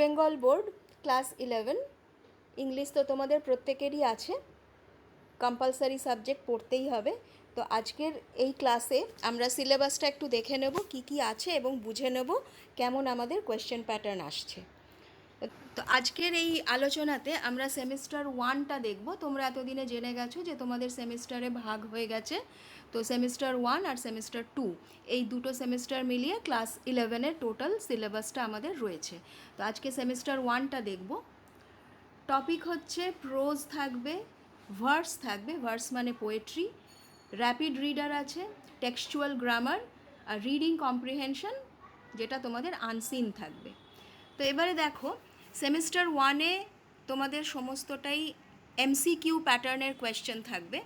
Bengal board class eleven English তো তোমাদের প্রত্যেকেরই আছে। কম্পালসারি সাবজেক্ট পড়তেই হবে। তো আজকের এই ক্লাসে আমরা সিলেবাসটা একটু দেখে নেব, কি কি আছে এবং বুঝে নেব কেমন আমাদের কোয়েশ্চেন প্যাটার্ন আসছে। তো আজকের এই আলোচনাতে আমরা সেমিস্টার ওয়ানটা দেখব। তোমরা এতদিনে জেনে গেছো যে তোমাদের সেমিস্টারে ভাগ হয়ে গেছে। তো সেমিস্টার ওয়ান আর সেমিস্টার টু, এই দুটো সেমিস্টার মিলিয়ে ক্লাস ইলেভেনের টোটাল সিলেবাসটা আমাদের রয়েছে। তো আজকে সেমিস্টার ওয়ানটা দেখব। টপিক হচ্ছে প্রোজ থাকবে, ভার্স থাকবে, ভার্স মানে পোয়েট্রি, র্যাপিড রিডার আছে, টেক্সচুয়াল গ্রামার, আর রিডিং কম্প্রিহেনশন, যেটা তোমাদের আনসিন থাকবে। তো এবারে দেখো, সেমিস্টার ওয়ানে তোমাদের সমস্তটাই এমসিকিউ প্যাটার্নের কোয়েশ্চেন থাকবে।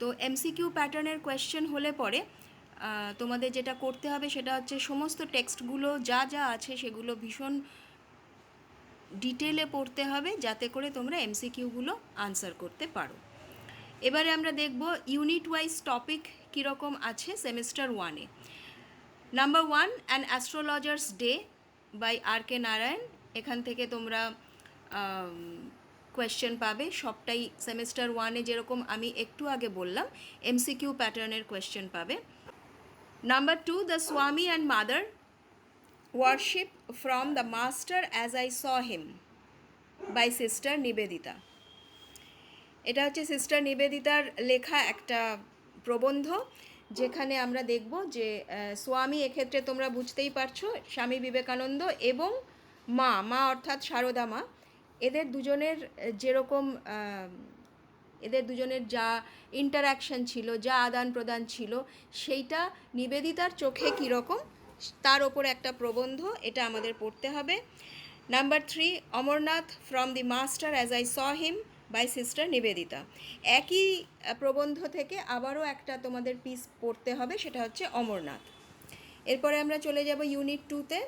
তো এমসিকিউ প্যাটার্নের কোয়েশ্চেন হলে পরে তোমাদের যেটা করতে হবে সেটা হচ্ছে সমস্ত টেক্সটগুলো যা যা আছে সেগুলো ভীষণ ডিটেলে পড়তে হবে যাতে করে তোমরা এমসিকিউগুলো আনসার করতে পারো। এবারে আমরা দেখব ইউনিট ওয়াইজ টপিক কীরকম আছে সেমিস্টার ওয়ানে number one an astrologer's day by R K Narayan এখান থেকে তোমরা কোয়েশ্চেন পাবে, সবটাই সেমিস্টার ওয়ানে যেরকম আমি একটু আগে বললাম এমসিকিউ প্যাটার্নের কোয়েশ্চেন পাবে। Number two the swami and mother worship from the master as I saw him by sister Nivedita এটা হচ্ছে সিস্টার নিবেদিতার লেখা একটা প্রবন্ধ, যেখানে আমরা দেখব যে স্বামী এক্ষেত্রে তোমরা বুঝতেই পারছ, স্বামী বিবেকানন্দ এবং মা মা অর্থাৎ সারদা মা এদের দুজনের যেরকম এদের দুজনের যা ইন্টারাকশন ছিল, যা আদান প্রদান ছিল, সেইটা নিবেদিতার চোখে কীরকম, তার ওপর একটা প্রবন্ধ, এটা আমাদের পড়তে হবে। Number three Amarnath from the master as I saw him by sister Nivedita. একই প্রবন্ধ থেকে আবারও একটা তোমাদের পিস পড়তে হবে, সেটা হচ্ছে অমরনাথ। এরপরে আমরা চলে যাব ইউনিট টুতে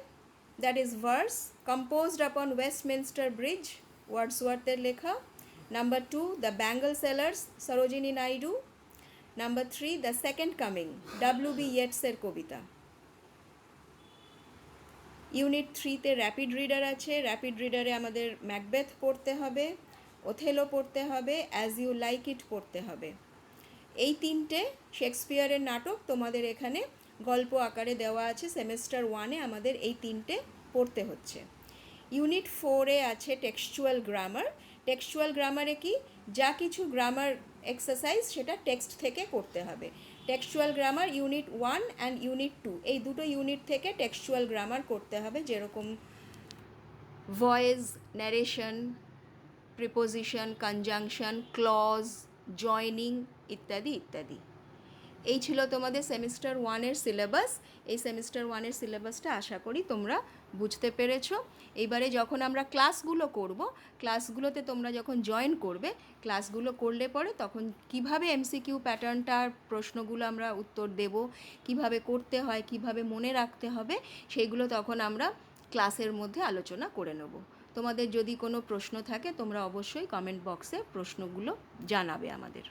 that is verse composed upon Westminster bridge ওয়ার্ডসওয়ার্থের লেখা। Number two the bangle sellers Sarojini Naidu number three the second coming W B ইয়েটসের কবিতা ইউনিট থ্রিতে র্যাপিড রিডার আছে। র্যাপিড রিডারে আমাদের ম্যাকবেথ পড়তে হবে ওথেলো পড়তে হবে অ্যাজ ইউ লাইক ইট পড়তে হবে। এই তিনটে শেক্সপিয়ারের নাটক তোমাদের এখানে গল্প আকারে দেওয়া আছে। সেমেস্টার ওয়ানে আমাদের এই তিনটে পড়তে হচ্ছে। ইউনিট ফোরে আছে টেক্সচুয়াল গ্রামার টেক্সচুয়াল গ্রামারে কি? যা কিছু গ্রামার এক্সারসাইজ সেটা টেক্সট থেকে করতে হবে। Textual grammar unit one and unit two এই দুটো ইউনিট থেকে টেক্সচুয়াল গ্রামার করতে হবে যেরকম voice narration preposition conjunction clause joining ইত্যাদি ইত্যাদি। এই ছিল তোমাদের সেমিস্টার ওয়ানের সিলেবাস এই সেমিস্টার ওয়ানের সিলেবাসটা আশা করি তোমরা বুঝতে পেরেছ। এইবারে যখন আমরা ক্লাসগুলো করব ক্লাসগুলোতে তোমরা যখন জয়েন করবে ক্লাসগুলো করলে পরে তখন কীভাবে এমসিকিউ প্যাটার্নটার প্রশ্নগুলো আমরা উত্তর দেব, কীভাবে করতে হয়, কীভাবে মনে রাখতে হবে সেইগুলো তখন আমরা ক্লাসের মধ্যে আলোচনা করে নেব। তোমাদের যদি কোনো প্রশ্ন থাকে তোমরা অবশ্যই কমেন্ট বক্সে প্রশ্নগুলো জানাবে আমাদের।